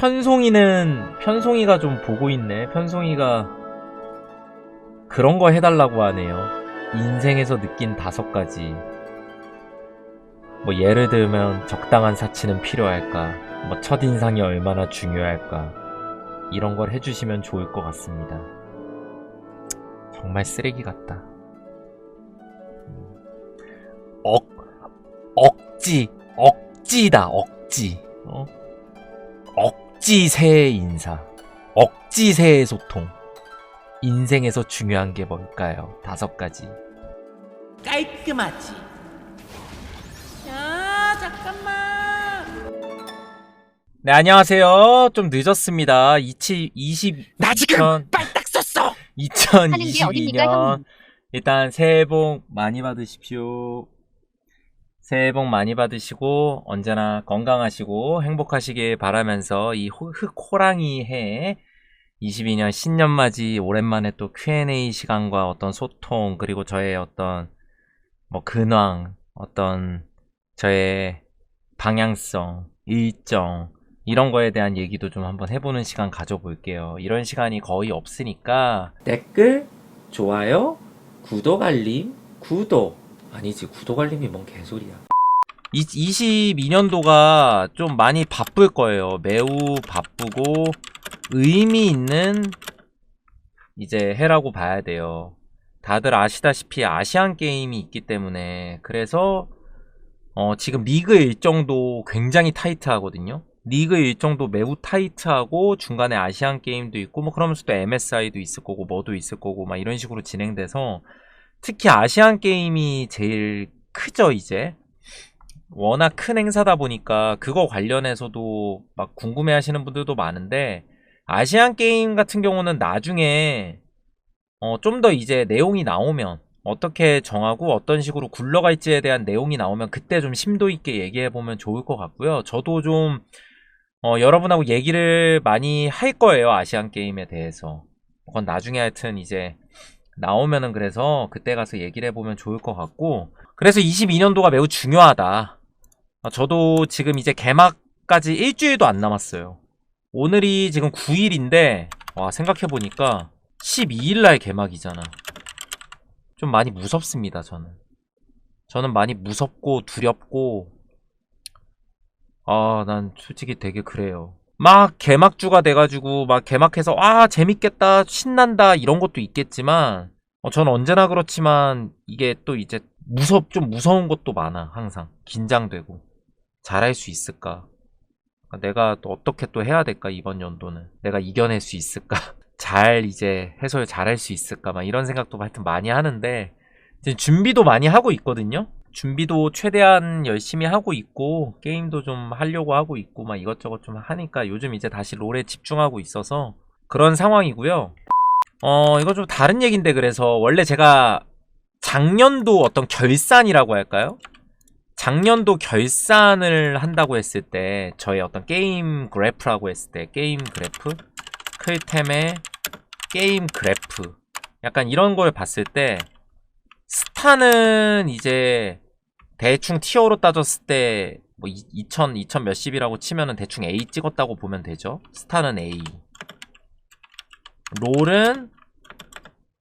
편송이는 편송이가 좀 보고 있네. 편송이가 그런 거 해달라고 하네요. 인생에서 느낀 다섯 가지. 뭐 예를 들면 적당한 사치는 필요할까? 뭐 첫인상이 얼마나 중요할까? 이런 걸 해주시면 좋을 것 같습니다. 정말 쓰레기 같다. 억, 억지, 억지다, 억지. 어? 억 지 새해 인사. 억지 새해 소통. 인생에서 중요한 게 뭘까요? 다섯 가지. 깔끔하지. 야, 잠깐만. 네, 안녕하세요. 좀 늦었습니다. 20, 20, 나 지금 2000 빨딱 썼어. 하는 게 어딥니까, 2022년 형님? 일단 새해 복 많이 받으십시오. 새해 복 많이 받으시고 언제나 건강하시고 행복하시길 바라면서 이 호- 흑호랑이 해 22년 신년맞이 오랜만에 또 Q&A 시간과 어떤 소통 그리고 저의 어떤 뭐 근황 어떤 저의 방향성 일정 이런 거에 대한 얘기도 좀 한번 해보는 시간 가져볼게요. 이런 시간이 거의 없으니까 댓글, 좋아요, 구독 알림, 구독 아니지 구독 알림이 뭔 개소리야. 22년도가 좀 많이 바쁠 거예요. 매우 바쁘고 의미 있는 이제 해라고 봐야 돼요. 다들 아시다시피 아시안 게임이 있기 때문에 그래서 어, 지금 리그 일정도 굉장히 타이트하거든요. 리그 일정도 매우 타이트하고 중간에 아시안 게임도 있고 뭐 그러면서 또 MSI도 있을 거고 뭐도 있을 거고 막 이런 식으로 진행돼서 특히 아시안 게임이 제일 크죠 이제 워낙 큰 행사다 보니까 그거 관련해서도 막 궁금해 하시는 분들도 많은데 아시안 게임 같은 경우는 나중에 어, 좀 더 이제 내용이 나오면 어떻게 정하고 어떤 식으로 굴러갈지에 대한 내용이 나오면 그때 좀 심도 있게 얘기해 보면 좋을 것 같고요. 저도 좀 어, 여러분하고 얘기를 많이 할 거예요. 아시안 게임에 대해서. 그건 나중에 하여튼 이제 나오면은 그래서 그때 가서 얘기를 해보면 좋을 것 같고 그래서 22년도가 매우 중요하다. 아, 저도 지금 이제 개막까지 일주일도 안 남았어요. 오늘이 지금 9일인데 와 생각해보니까 12일날 개막이잖아. 좀 많이 무섭습니다 저는. 저는 많이 무섭고 두렵고 아 난 솔직히 되게 그래요. 막 개막주가 돼가지고 막 개막해서 아 재밌겠다 신난다 이런 것도 있겠지만 어, 전 언제나 그렇지만 이게 또 이제 무섭 좀 무서운 것도 많아 항상. 긴장되고. 잘할 수 있을까? 내가 또 어떻게 또 해야 될까 이번 연도는? 내가 이겨낼 수 있을까? 잘 이제 해설 잘할 수 있을까? 막 이런 생각도 하여튼 많이 하는데 지금 준비도 많이 하고 있거든요 준비도 최대한 열심히 하고 있고 게임도 좀 하려고 하고 있고 막 이것저것 좀 하니까 요즘 이제 다시 롤에 집중하고 있어서 그런 상황이고요. 어 이거 좀 다른 얘기인데 그래서 원래 제가 작년도 어떤 결산이라고 할까요? 작년도 결산을 한다고 했을 때 저의 어떤 게임 그래프라고 했을 때 게임 그래프? 클템의 게임 그래프. 약간 이런 걸 봤을 때 스타는 이제 대충 티어로 따졌을 때 뭐 2000, 2000 몇십이라고 치면은 대충 A 찍었다고 보면 되죠. 스타는 A. 롤은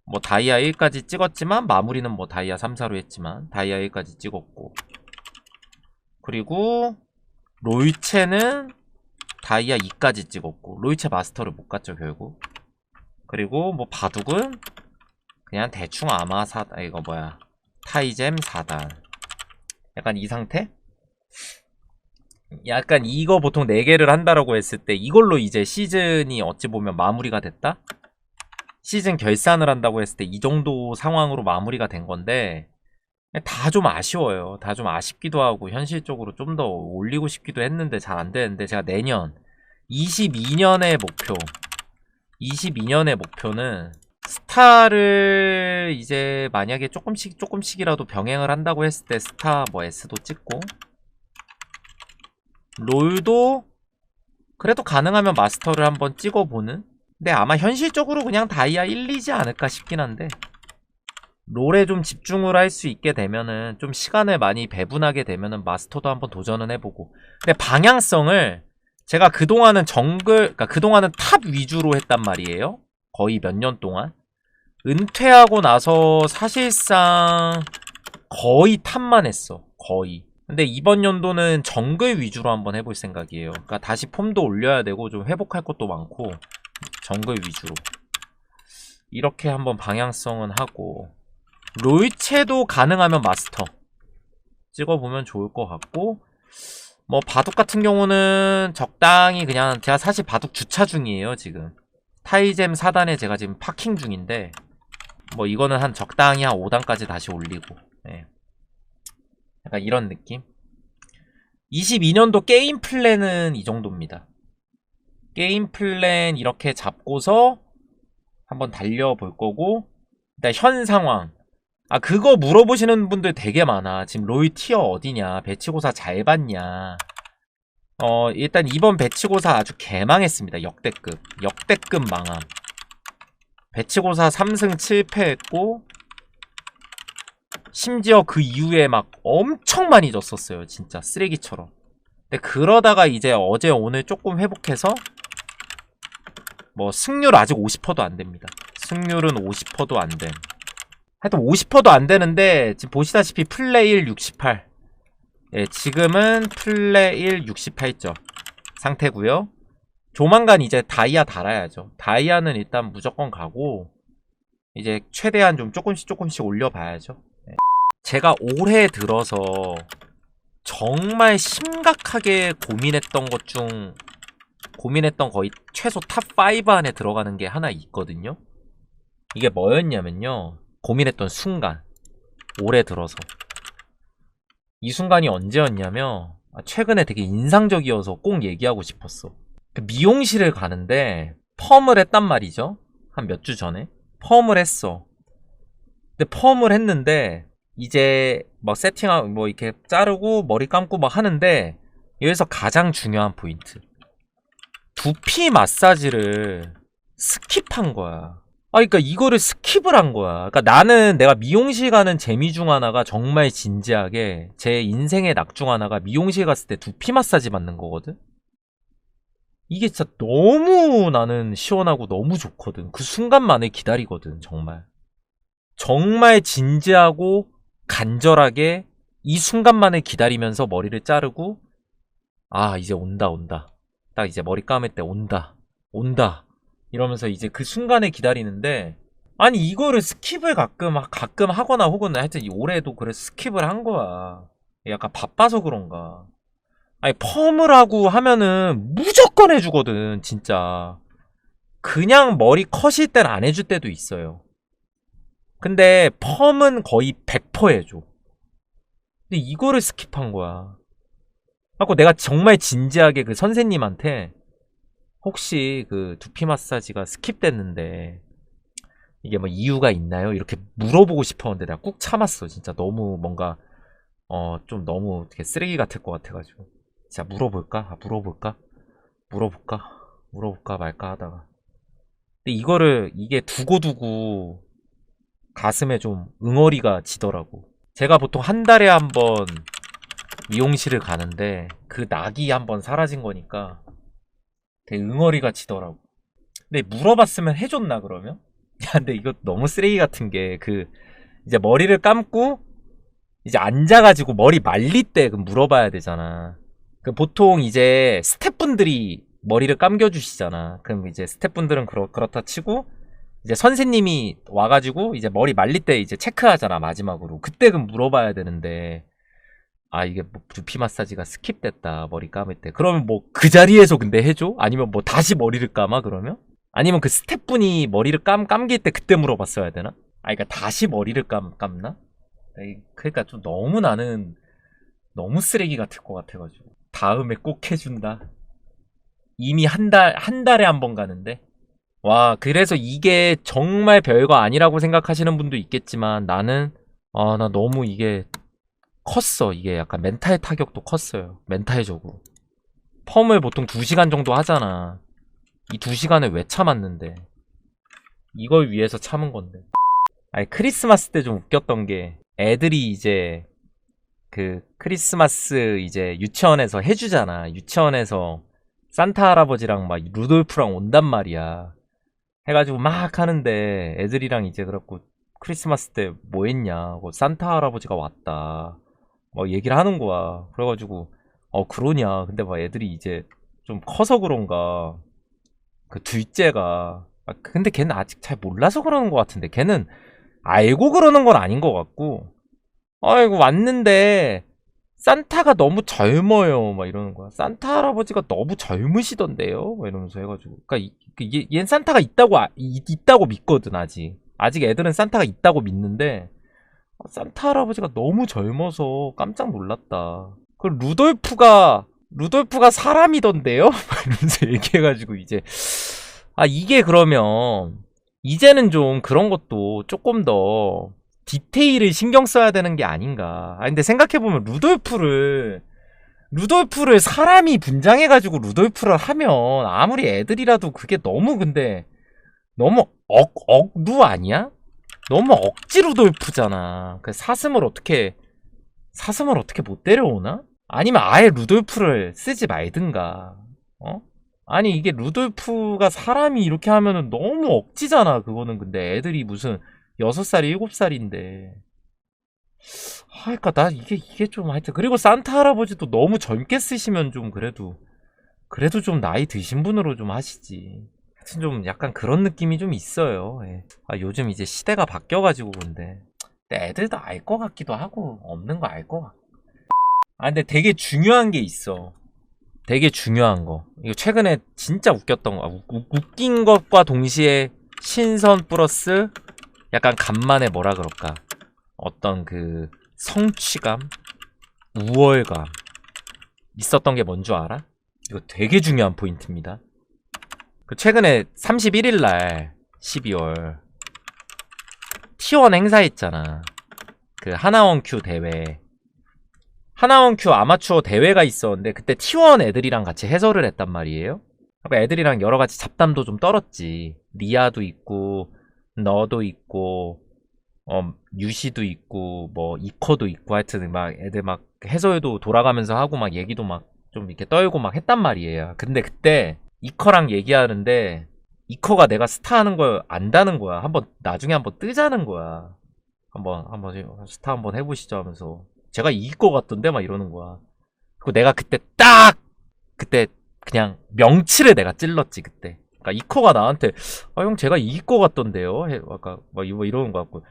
뭐 다이아 1까지 찍었지만 마무리는 뭐 다이아 3, 4로 했지만 다이아 1까지 찍었고 그리고 롤체는 다이아 2까지 찍었고 롤체 마스터를 못 갔죠 결국 그리고 뭐 바둑은 그냥 대충 아마 사 아, 이거 뭐야 타이잼 4단 약간 이 상태? 약간 이거 보통 4개를 한다라고 했을 때 이걸로 이제 시즌이 어찌 보면 마무리가 됐다? 시즌 결산을 한다고 했을 때 이 정도 상황으로 마무리가 된 건데 다 좀 아쉬워요. 다 좀 아쉽기도 하고 현실적으로 좀 더 올리고 싶기도 했는데 잘 안 되는데 제가 내년 22년의 목표 22년의 목표는 스타를 이제 만약에 조금씩 조금씩이라도 병행을 한다고 했을 때 스타 뭐 S도 찍고 롤도 그래도 가능하면 마스터를 한번 찍어보는 근데 아마 현실적으로 그냥 다이아 1, 2지 않을까 싶긴 한데 롤에 좀 집중을 할 수 있게 되면은 좀 시간을 많이 배분하게 되면은 마스터도 한번 도전은 해보고 근데 방향성을 제가 그동안은 정글, 그러니까 그동안은 탑 위주로 했단 말이에요. 거의 몇 년 동안. 은퇴하고 나서 사실상 거의 탑만 했어. 거의. 근데 이번 연도는 정글 위주로 한번 해볼 생각이에요. 그러니까 다시 폼도 올려야 되고 좀 회복할 것도 많고 정글 위주로. 이렇게 한번 방향성은 하고 롤체도 가능하면 마스터 찍어보면 좋을 것 같고 뭐 바둑 같은 경우는 적당히 그냥 제가 사실 바둑 주차 중이에요 지금 타이잼 4단에 제가 지금 파킹 중인데 뭐 이거는 한 적당히 한 5단까지 다시 올리고 예. 약간 이런 느낌? 22년도 게임 플랜은 이 정도입니다. 게임 플랜 이렇게 잡고서 한번 달려볼 거고 일단 현 상황. 아 그거 물어보시는 분들 되게 많아. 지금 롤 티어 어디냐? 배치고사 잘 봤냐? 어 일단 이번 배치고사 아주 개망했습니다. 역대급. 역대급 망함 배치고사 3승 7패 했고 심지어 그 이후에 막 엄청 많이 졌었어요 진짜 쓰레기처럼 근데 그러다가 이제 어제 오늘 조금 회복해서 뭐 승률 아직 50%도 안 됩니다. 승률은 50%도 안 됨. 하여튼 50%도 안 되는데 지금 보시다시피 플레이 1 68. 예, 지금은 플레이 1 68점 상태고요. 조만간 이제 다이아 달아야죠. 다이아는 일단 무조건 가고 이제 최대한 좀 조금씩 조금씩 올려봐야죠. 예. 제가 올해 들어서 정말 심각하게 고민했던 것 중 고민했던 거의 최소 탑5 안에 들어가는 게 하나 있거든요. 이게 뭐였냐면요. 고민했던 순간. 올해 들어서. 이 순간이 언제였냐면, 아, 최근에 되게 인상적이어서 꼭 얘기하고 싶었어. 그 미용실을 가는데, 펌을 했단 말이죠. 한 몇 주 전에. 펌을 했어. 근데 펌을 했는데, 이제 뭐 세팅하고 뭐 이렇게 자르고 머리 감고 막 하는데, 여기서 가장 중요한 포인트. 두피 마사지를 스킵한 거야. 아, 그러니까 이거를 스킵을 한 거야. 그러니까 나는 내가 미용실 가는 재미 중 하나가 정말 진지하게 제 인생의 낙중 하나가 미용실 갔을 때 두피 마사지 받는 거거든. 이게 진짜 너무 나는 시원하고 너무 좋거든. 그 순간만을 기다리거든, 정말. 정말 진지하고 간절하게 이 순간만을 기다리면서 머리를 자르고 아, 이제 온다, 온다. 딱 이제 머리 감을 때 온다 온다 이러면서 이제 그 순간에 기다리는데 아니 이거를 스킵을 가끔 가끔 하거나 혹은 하여튼 이 올해도 그래 스킵을 한 거야 약간 바빠서 그런가 아니 펌을 하고 하면은 무조건 해주거든 진짜. 그냥 머리 컷일 땐 안 해줄 때도 있어요. 근데 펌은 거의 100% 해줘. 근데 이거를 스킵한 거야. 하고 내가 정말 진지하게 그 선생님한테 혹시 그 두피 마사지가 스킵됐는데 이게 뭐 이유가 있나요? 이렇게 물어보고 싶었는데 내가 꾹 참았어. 진짜. 너무 뭔가 어 좀 너무 이렇게 쓰레기 같을 것 같아가지고 진짜 물어볼까? 아, 물어볼까? 물어볼까? 물어볼까 말까 하다가 근데 이거를 이게 두고두고 가슴에 좀 응어리가 지더라고. 제가 보통 한 달에 한 번 미용실을 가는데 그 낙이 한 번 사라진 거니까 되게 응어리가 지더라고. 근데 물어봤으면 해줬나 그러면? 야 근데 이거 너무 쓰레기 같은 게 그 이제 머리를 감고 이제 앉아가지고 머리 말릴 때그 물어봐야 되잖아. 그 보통 이제 스태프분들이 머리를 감겨주시잖아. 그럼 이제 스태프분들은 그렇, 그렇다 치고 이제 선생님이 와가지고 이제 머리 말릴 때 이제 체크하잖아 마지막으로. 그때 그 물어봐야 되는데 아 이게 뭐 두피 마사지가 스킵됐다 머리 감을 때 그러면 뭐 그 자리에서 근데 해줘? 아니면 뭐 다시 머리를 감아 그러면? 아니면 그 스태프분이 머리를 감 감길 때 그때 물어봤어야 되나? 아 그러니까 다시 머리를 감 감나? 그러니까 좀 너무 나는 너무 쓰레기 같을 것 같아가지고 다음에 꼭 해준다. 이미 한 달 한 달에 한 번 가는데 와 그래서 이게 정말 별거 아니라고 생각하시는 분도 있겠지만 나는 아 나 너무 이게 컸어. 이게 약간 멘탈 타격도 컸어요. 멘탈적으로. 펌을 보통 2시간 정도 하잖아. 이 2시간을 왜 참았는데. 이걸 위해서 참은 건데. 아니, 크리스마스 때 좀 웃겼던 게 애들이 이제 그 크리스마스 이제 유치원에서 해주잖아. 유치원에서 산타 할아버지랑 막 루돌프랑 온단 말이야. 해가지고 막 하는데 애들이랑 이제 그렇고 크리스마스 때 뭐 했냐. 고 산타 할아버지가 왔다. 막 얘기를 하는 거야. 그래가지고 어 그러냐. 근데 막 애들이 이제 좀 커서 그런가 그 둘째가 아, 근데 걔는 아직 잘 몰라서 그러는 것 같은데 걔는 알고 그러는 건 아닌 것 같고 아이고 왔는데 산타가 너무 젊어요. 막 이러는 거야. 산타 할아버지가 너무 젊으시던데요? 막 이러면서 해가지고. 그니까 이, 그 얘, 얜 산타가 있다고 아- 이- 있다고 믿거든 아직. 아직 애들은 산타가 있다고 믿는데 아, 산타 할아버지가 너무 젊어서 깜짝 놀랐다. 그 루돌프가 루돌프가 사람이던데요? 막 이러면서 얘기해가지고 이제 아 이게 그러면 이제는 좀 그런 것도 조금 더 디테일을 신경 써야 되는 게 아닌가. 아 근데 생각해 보면 루돌프를 루돌프를 사람이 분장해 가지고 루돌프를 하면 아무리 애들이라도 그게 너무 근데 너무 억 억루 아니야? 너무 억지 루돌프잖아. 그 사슴을 어떻게 사슴을 어떻게 못 데려오나? 아니면 아예 루돌프를 쓰지 말든가. 어? 아니 이게 루돌프가 사람이 이렇게 하면은 너무 억지잖아 그거는 근데 애들이 무슨 6살 7살인데 아 그니까 나 이게 이게 좀 하여튼 그리고 산타 할아버지도 너무 젊게 쓰시면 좀 그래도 그래도 좀 나이 드신 분으로 좀 하시지 하여튼 좀 약간 그런 느낌이 좀 있어요 예. 아 요즘 이제 시대가 바뀌어가지고 근데 애들도 알 것 같기도 하고 없는 거 알 것 같고 아 근데 되게 중요한 게 있어 되게 중요한 거. 이거 최근에 진짜 웃겼던 거. 웃, 웃- 웃긴 것과 동시에 신선 플러스 약간 간만에 뭐라 그럴까. 어떤 그 성취감, 우월감 있었던 게 뭔 줄 알아? 이거 되게 중요한 포인트입니다. 그 최근에 31일 날 12월 T1 행사했잖아. 그 하나원 큐 대회. 하나원 큐 아마추어 대회가 있었는데 그때 T1 애들이랑 같이 해설을 했단 말이에요. 그러니까 애들이랑 여러 가지 잡담도 좀 떨었지. 리아도 있고 너도 있고 어 유시도 있고 뭐 이커도 있고 하여튼 막 애들 막 해설도 돌아가면서 하고 막 얘기도 막 좀 이렇게 떨고 막 했단 말이에요. 근데 그때 이커랑 얘기하는데 이커가 내가 스타 하는 걸 안다는 거야. 한번 나중에 한번 뜨자는 거야. 한번 한번 스타 한번 해보시죠 하면서 제가 이길 것 같던데 막 이러는 거야. 그리고 내가 그때 딱 그때 그냥 명치를 내가 찔렀지 그때. 그러니까 이커가 나한테 아 형 제가 것 같던데요. 해 아까 막 이러는 거 같고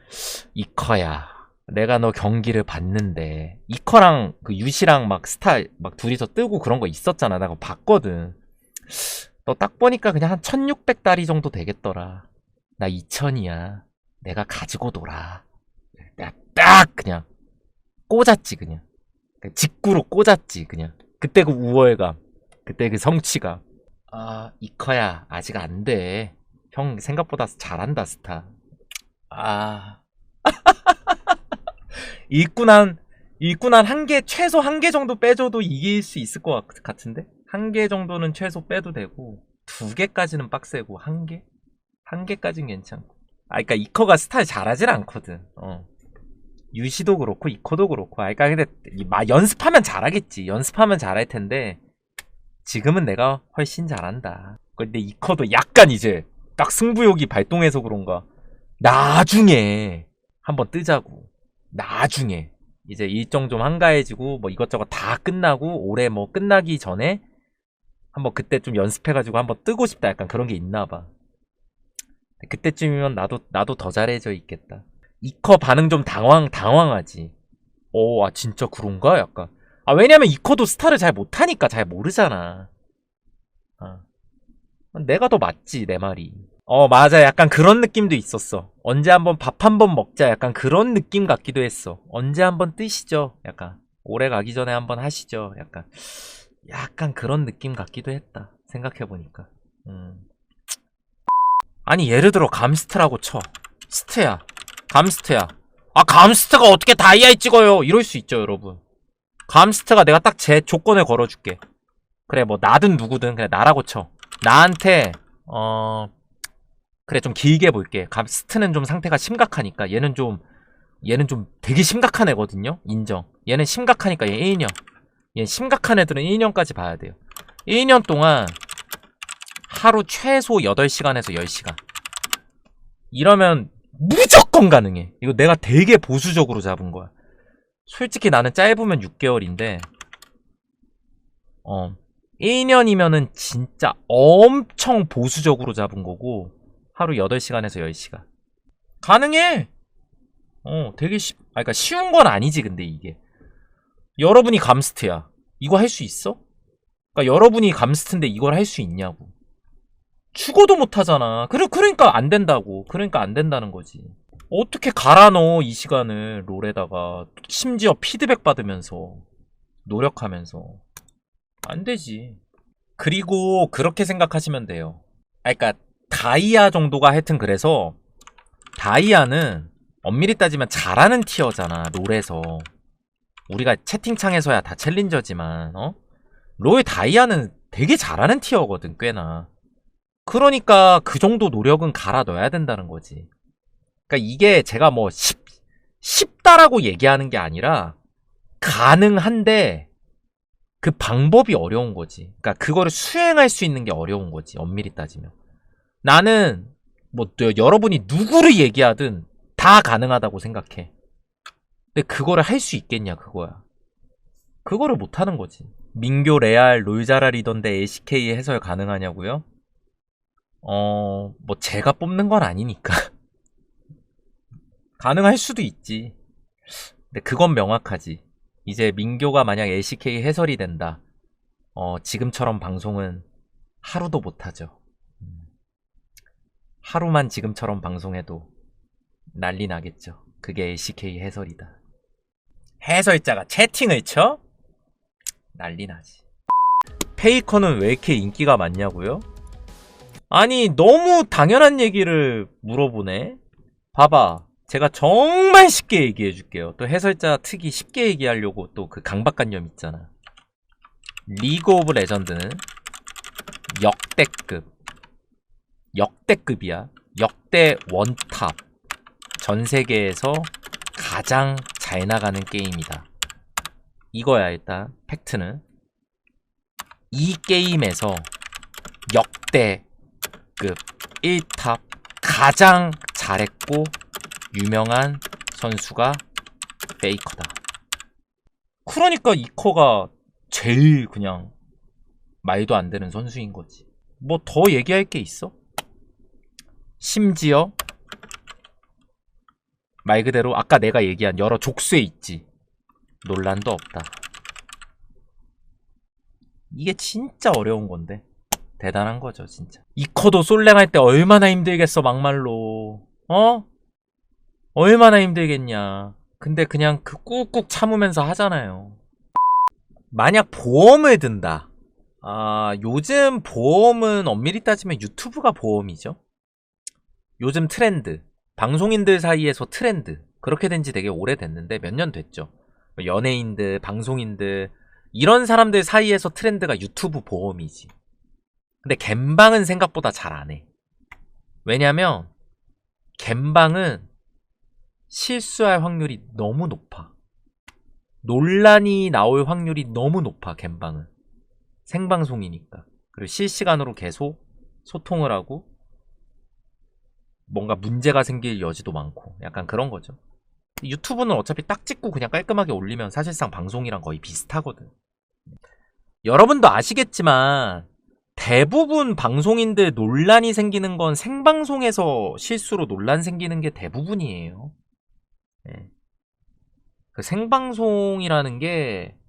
이커야. 내가 너 경기를 봤는데 이커랑 그 유시랑 막 스타 막 둘이서 뜨고 그런 거 있었잖아. 나 그거 봤거든. 너 딱 보니까 그냥 한 1600다리 정도 되겠더라. 나 2000이야. 내가 가지고 놀아. 내가 딱 그냥 꽂았지 그냥 그 직구로 꽂았지 그냥 그때 그 우월감 그때 그 성취감 아 이커야 아직 안 돼. 형 생각보다 잘한다 스타. 아. 일꾼 한 일꾼 한 한 개 최소 한 개 정도 빼줘도 이길 수 있을 것 같- 같은데? 한 개 정도는 최소 빼도 되고 두 개까지는 빡세고 한 개? 한 개까진 괜찮고. 아 그니까 이커가 스타일 잘하진 않거든. 어. 유시도 그렇고 이코도 그렇고. 아 그러니까 근데 이 마- 연습하면 잘하겠지. 연습하면 잘할 텐데 지금은 내가 훨씬 잘한다 근데 이코도 약간 이제 딱 승부욕이 발동해서 그런가 나중에 한번 뜨자고 나중에 이제 일정 좀 한가해지고 뭐 이것저것 다 끝나고 올해 뭐 끝나기 전에 한번 그때 좀 연습해가지고 한번 뜨고 싶다 약간 그런 게 있나 봐 그때쯤이면 나도 나도 더 잘해져 있겠다 이커 반응 좀 당황 당황하지. 오, 아 진짜 그런가? 약간. 아 왜냐면 이커도 스타를 잘 못하니까 잘 모르잖아. 아. 내가 더 맞지 내 말이. 어 맞아 약간 그런 느낌도 있었어. 언제 한번 밥 한번 먹자 약간 그런 느낌 같기도 했어. 언제 한번 뜨시죠? 약간 올해 가기 전에 한번 하시죠? 약간 약간 그런 느낌 같기도 했다. 생각해 보니까. 음. 아니 예를 들어 감스트라고 쳐. 스트야. 감스트야. 아, 감스트가 어떻게 다이아에 찍어요? 이럴 수 있죠, 여러분. 감스트가 내가 딱 제 조건을 걸어줄게. 그래, 뭐, 나든 누구든, 그래, 나라고 쳐. 나한테, 어, 그래, 좀 길게 볼게. 감스트는 좀 상태가 심각하니까, 얘는 좀, 얘는 좀 되게 심각한 애거든요? 인정. 얘는 심각하니까 얘 1년. 얘 심각한 애들은 1년까지 봐야 돼요. 1년 동안 하루 최소 8시간에서 10시간. 이러면 무조건 가능해. 이거 내가 되게 보수적으로 잡은 거야. 솔직히 나는 짧으면 6개월인데, 어, 1년이면은 진짜 엄청 보수적으로 잡은 거고, 하루 8시간에서 10시간. 가능해! 어, 되게 쉽, 아, 그니까 쉬운 건 아니지, 근데 이게. 여러분이 감스트야. 이거 할 수 있어? 그러니까 여러분이 감스트인데 이걸 할 수 있냐고. 죽어도 못 하잖아. 그래, 그러니까 안 된다고. 그러니까 안 된다는 거지. 어떻게 갈아 넣어, 이 시간을 롤에다가. 심지어 피드백 받으면서. 노력하면서. 안 되지. 그리고 그렇게 생각하시면 돼요. 아, 그니까, 다이아 정도가 하여튼 그래서, 다이아는 엄밀히 따지면 잘하는 티어잖아, 롤에서. 우리가 채팅창에서야 다 챌린저지만, 어? 롤 다이아는 되게 잘하는 티어거든, 꽤나. 그러니까 그 정도 노력은 갈아 넣어야 된다는 거지. 그러니까 이게 제가 뭐 쉽, 쉽다라고 얘기하는 게 아니라 가능한데 그 방법이 어려운 거지. 그러니까 그거를 수행할 수 있는 게 어려운 거지. 엄밀히 따지면. 나는 뭐 너- 여러분이 누구를 얘기하든 다 가능하다고 생각해. 근데 그거를 할 수 있겠냐 그거야. 그거를 못 하는 거지. 민교 레알 롤자랄이던데 LCK 해설 가능하냐고요? 어, 뭐 제가 뽑는 건 아니니까. 가능할 수도 있지. 근데 그건 명확하지. 이제 민교가 만약 LCK 해설이 된다. 어, 지금처럼 방송은 하루도 못 하죠. 음. 하루만 지금처럼 방송해도 난리 나겠죠. 그게 LCK 해설이다. 해설자가 채팅을 쳐? 난리 나지. 페이커는 왜 이렇게 인기가 많냐고요? 아니, 너무 당연한 얘기를 물어보네? 봐봐. 제가 정말 쉽게 얘기해 줄게요. 또 해설자 특이 쉽게 얘기하려고 또 그 강박관념 있잖아. 리그 오브 레전드는 역대급. 역대급이야. 역대 원탑. 전 세계에서 가장 잘 나가는 게임이다. 이거야, 일단. 팩트는. 이 게임에서 역대급 1탑 가장 잘했고 유명한 선수가 페이커다. 그러니까 이커가 제일 그냥 말도 안 되는 선수인 거지. 뭐 더 얘기할 게 있어? 심지어 말 그대로 아까 내가 얘기한 여러 족쇄 있지. 논란도 없다. 이게 진짜 어려운 건데. 대단한 거죠, 진짜. 이커도 솔랭할 때 얼마나 힘들겠어, 막말로. 어? 얼마나 힘들겠냐. 근데 그냥 그 꾹꾹 참으면서 하잖아요. 만약 보험을 든다. 아, 요즘 보험은 엄밀히 따지면 유튜브가 보험이죠. 요즘 트렌드. 방송인들 사이에서 트렌드. 그렇게 된 지 되게 오래됐는데 몇 년 됐죠. 연예인들, 방송인들, 이런 사람들 사이에서 트렌드가 유튜브 보험이지. 근데 갬방은 생각보다 잘 안 해. 왜냐면 갬방은 실수할 확률이 너무 높아. 논란이 나올 확률이 너무 높아, 갬방은. 생방송이니까. 그리고 실시간으로 계속 소통을 하고 뭔가 문제가 생길 여지도 많고 약간 그런 거죠. 유튜브는 어차피 딱 찍고 그냥 깔끔하게 올리면 사실상 방송이랑 거의 비슷하거든. 여러분도 아시겠지만 대부분 방송인들 논란이 생기는 건 생방송에서 실수로 논란 생기는 게 대부분이에요. 예. 그 생방송이라는 게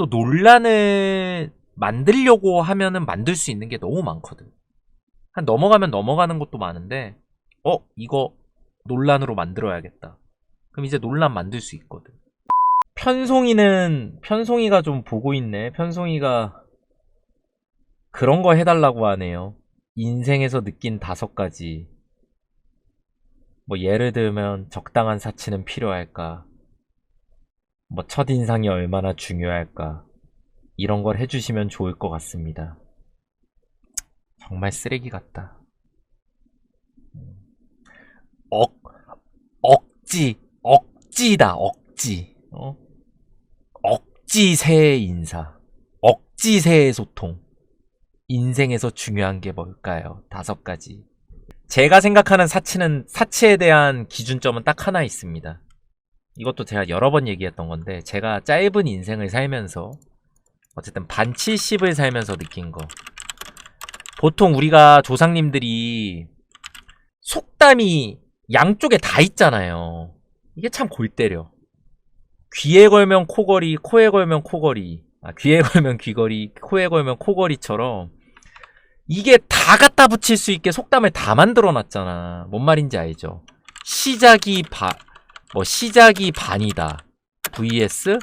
또 논란을 만들려고 하면은 만들 수 있는 게 너무 많거든. 한 넘어가면 넘어가는 것도 많은데, 어, 이거 논란으로 만들어야겠다. 그럼 이제 논란 만들 수 있거든. 편송이는, 편송이가 좀 보고 있네. 편송이가 그런 거 해달라고 하네요. 인생에서 느낀 다섯 가지. 뭐, 예를 들면, 적당한 사치는 필요할까? 뭐, 첫인상이 얼마나 중요할까? 이런 걸 해주시면 좋을 것 같습니다. 정말 쓰레기 같다. 억, 억지, 억지다, 억지. 어? 억지 새해 인사. 억지 새해 소통. 인생에서 중요한 게 뭘까요? 다섯 가지. 제가 생각하는 사치는 사치에 대한 기준점은 딱 하나 있습니다. 이것도 제가 여러 번 얘기했던 건데 제가 짧은 인생을 살면서 어쨌든 반 70을 살면서 느낀 거. 보통 우리가 조상님들이 속담이 양쪽에 다 있잖아요. 이게 참 골 때려. 귀에 걸면 코걸이, 코에 걸면 코걸이. 아, 귀에 걸면 귀걸이, 코에 걸면 코걸이처럼 이게 다 갖다 붙일 수 있게 속담을 다 만들어 놨잖아. 뭔 말인지 알죠? 시작이 바, 뭐 시작이 반이다. vs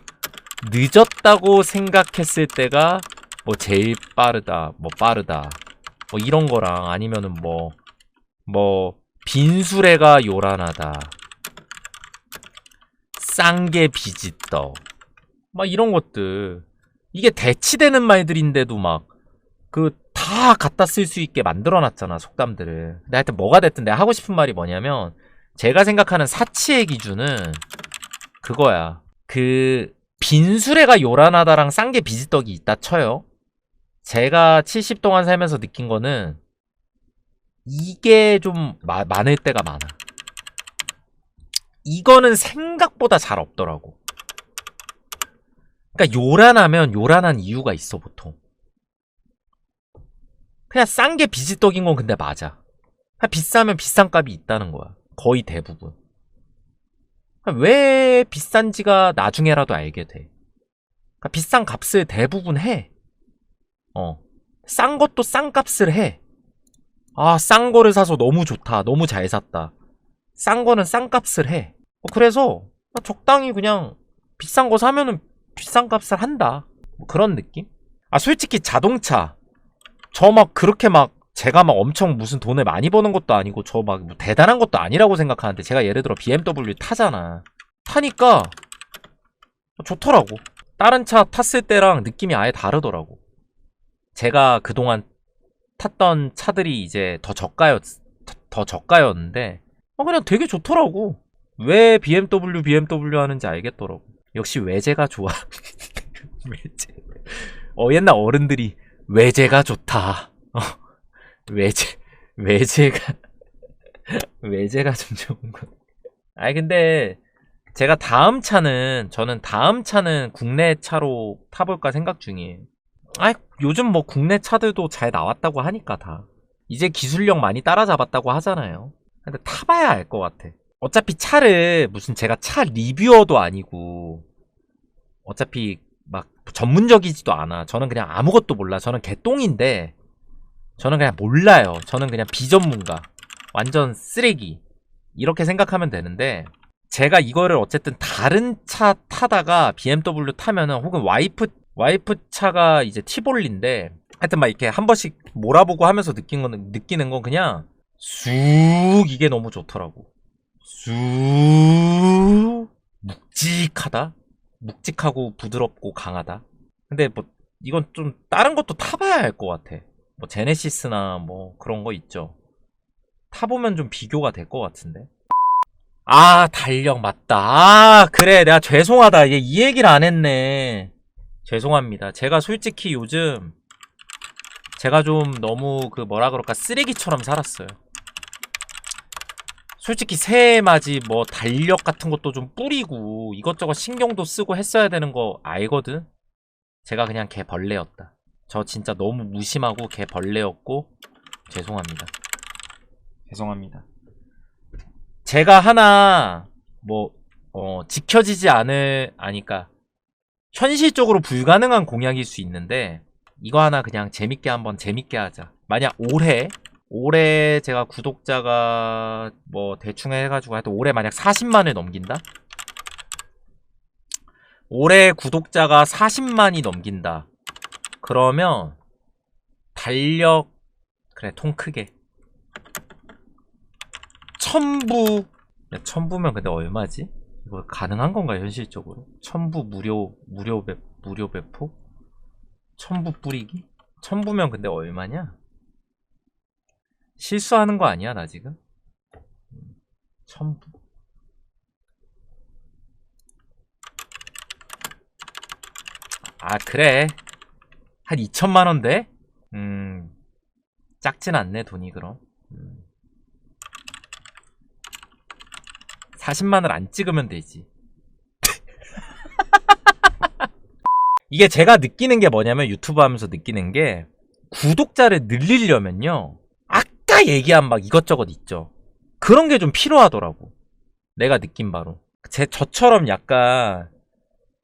늦었다고 생각했을 때가 뭐 제일 빠르다. 뭐 빠르다. 뭐 이런 거랑 아니면은 뭐 뭐 빈수레가 요란하다. 쌍게 비지떡. 막 이런 것들. 이게 대치되는 말들인데도 막 그 다 갖다 쓸 수 있게 만들어 놨잖아, 속담들을. 근데 하여튼 뭐가 됐든 내가 하고 싶은 말이 뭐냐면 제가 생각하는 사치의 기준은 그거야. 그 빈수레가 요란하다랑 쌍게 비지떡이 있다 쳐요. 제가 70 동안 살면서 느낀 거는 이게 좀 마- 많을 때가 많아. 이거는 생각보다 잘 없더라고. 그러니까 요란하면 요란한 이유가 있어 보통. 그냥 싼 게 비지떡인 건 근데 맞아. 비싸면 비싼 값이 있다는 거야. 거의 대부분. 왜 비싼지가 나중에라도 알게 돼. 그러니까 비싼 값을 대부분 해. 어. 싼 것도 싼 값을 해. 아, 싼 거를 사서 너무 좋다. 너무 잘 샀다. 싼 거는 싼 값을 해. 어, 그래서 적당히 그냥 비싼 거 사면은 비싼 값을 한다. 뭐 그런 느낌? 아, 솔직히 자동차. 저 막 그렇게 막 제가 막 엄청 무슨 돈을 많이 버는 것도 아니고 저 막 뭐 대단한 것도 아니라고 생각하는데 제가 예를 들어 BMW 타잖아. 타니까 좋더라고. 다른 차 탔을 때랑 느낌이 아예 다르더라고. 제가 그동안 탔던 차들이 이제 더 저가였, 더 저가였는데, 어, 그냥 되게 좋더라고. 왜 BMW, BMW 하는지 알겠더라고. 역시 외제가 좋아. 외제. 어, 옛날 어른들이 외제가 좋다. 어, 외제, 외제가, 외제가 좀 좋은 거. 아니, 근데, 제가 다음 차는, 저는 다음 차는 국내 차로 타볼까 생각 중이에요. 아, 요즘 뭐 국내 차들도 잘 나왔다고 하니까 다. 이제 기술력 많이 따라잡았다고 하잖아요. 근데 타봐야 알 것 같아. 어차피 차를 무슨 제가 차 리뷰어도 아니고 어차피 막 전문적이지도 않아. 저는 그냥 아무것도 몰라. 저는 개똥인데 저는 그냥 몰라요. 저는 그냥 비전문가. 완전 쓰레기. 이렇게 생각하면 되는데 제가 이거를 어쨌든 다른 차 타다가 BMW 타면은 혹은 와이프 와이프 차가 이제 티볼리인데 하여튼 막 이렇게 한 번씩 몰아보고 하면서 느낀 건 느끼는 건 그냥 쑥 이게 너무 좋더라고. 쑥 묵직하다. 묵직하고 부드럽고 강하다. 근데 뭐 이건 좀 다른 것도 타봐야 알것 같아. 뭐 제네시스나 뭐 그런 거 있죠. 타보면 좀 비교가 될 것 같은데. 아 달력 맞다. 아 그래 내가 죄송하다. 얘 이 얘기를 안 했네. 죄송합니다. 제가 솔직히 요즘 제가 좀 너무 그 뭐라 그럴까 쓰레기처럼 살았어요. 솔직히 새해 맞이 뭐 달력 같은 것도 좀 뿌리고 이것저것 신경도 쓰고 했어야 되는 거 알거든. 제가 그냥 개 벌레였다. 저 진짜 너무 무심하고 개 벌레였고 죄송합니다. 죄송합니다. 제가 하나 뭐 어, 지켜지지 않을 아니까 현실적으로 불가능한 공약일 수 있는데 이거 하나 그냥 재밌게 한번 재밌게 하자. 만약 올해 올해 제가 구독자가 뭐 대충 해가지고 하여튼 올해 만약 40만을 넘긴다? 올해 구독자가 40만이 넘긴다. 그러면 달력 그래 통 크게 천부 야, 천부면 근데 얼마지? 이거 가능한 건가요 현실적으로? 천부 무료 무료 배 무료 배포? 천부 뿌리기? 천부면 근데 얼마냐? 실수하는 거 아니야 나 지금? 음, 천부 아 그래 한 2천만 원 돼? 음, 작진 않네, 돈이, 그럼. 음. 40만을 안 찍으면 되지. 이게 제가 느끼는 게 뭐냐면 유튜브 하면서 느끼는 게 구독자를 늘리려면요. 얘기한 막 이것저것 있죠. 그런 게 좀 필요하더라고. 내가 느낀 바로. 제 저처럼 약간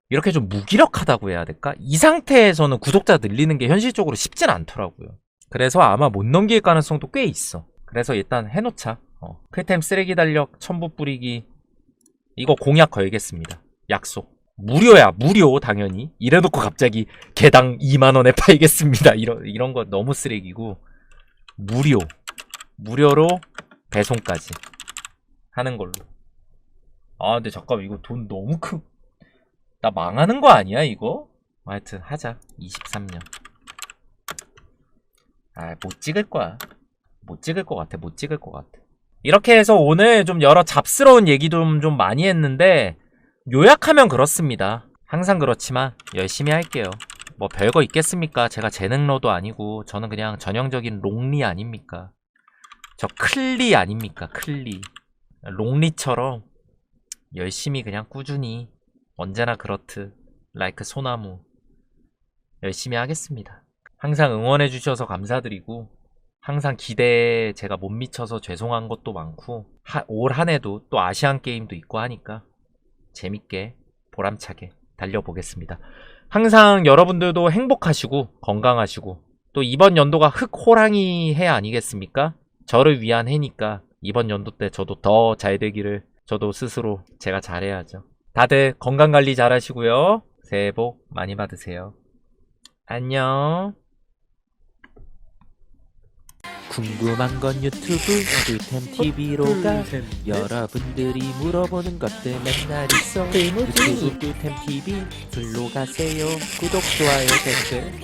이렇게 좀 무기력하다고 해야 될까? 이 상태에서는 구독자 늘리는 게 현실적으로 쉽진 않더라고요. 그래서 아마 못 넘길 가능성도 꽤 있어. 그래서 일단 해놓자. 어. 클템 쓰레기 달력 첨부 뿌리기 이거 공약 걸겠습니다. 약속. 무료야, 무료 당연히. 이래놓고 갑자기 개당 2만 원에 팔겠습니다. 이런 이런 거 너무 쓰레기고 무료, 무료로 배송까지 하는 걸로. 아, 근데 잠깐 이거 돈 너무 큰. 나 망하는 거 아니야 이거? 하여튼 하자. 23년. 아, 못 찍을 거야. 못 찍을 것 같아. 못 찍을 것 같아. 이렇게 해서 오늘 좀 여러 잡스러운 얘기도 좀, 좀 많이 했는데 요약하면 그렇습니다. 항상 그렇지만 열심히 할게요. 뭐 별거 있겠습니까? 제가 재능러도 아니고 저는 그냥 전형적인 롱리 아닙니까? 저 클리 아닙니까? 클리. 롱리처럼 열심히 그냥 꾸준히 언제나 그렇듯 라이크 소나무 열심히 하겠습니다. 항상 응원해 주셔서 감사드리고 항상 기대에 제가 못 미쳐서 죄송한 것도 많고 올 한 해도 또 아시안 게임도 있고 하니까 재밌게 보람차게 달려보겠습니다. 항상 여러분들도 행복하시고 건강하시고 또 이번 연도가 흑호랑이 해 아니겠습니까? 저를 위한 해니까 이번 연도 때 저도 더 잘 되기를 저도 스스로 제가 잘해야죠. 다들 건강 관리 잘 하시고요. 새해 복 많이 받으세요. 안녕. 궁금한 건 유튜브 꿀템 TV로 가 여러분들이 물어보는 것들 맨날 있어 유튜브 꿀템 TV 글로 가세요 구독 좋아요 댓글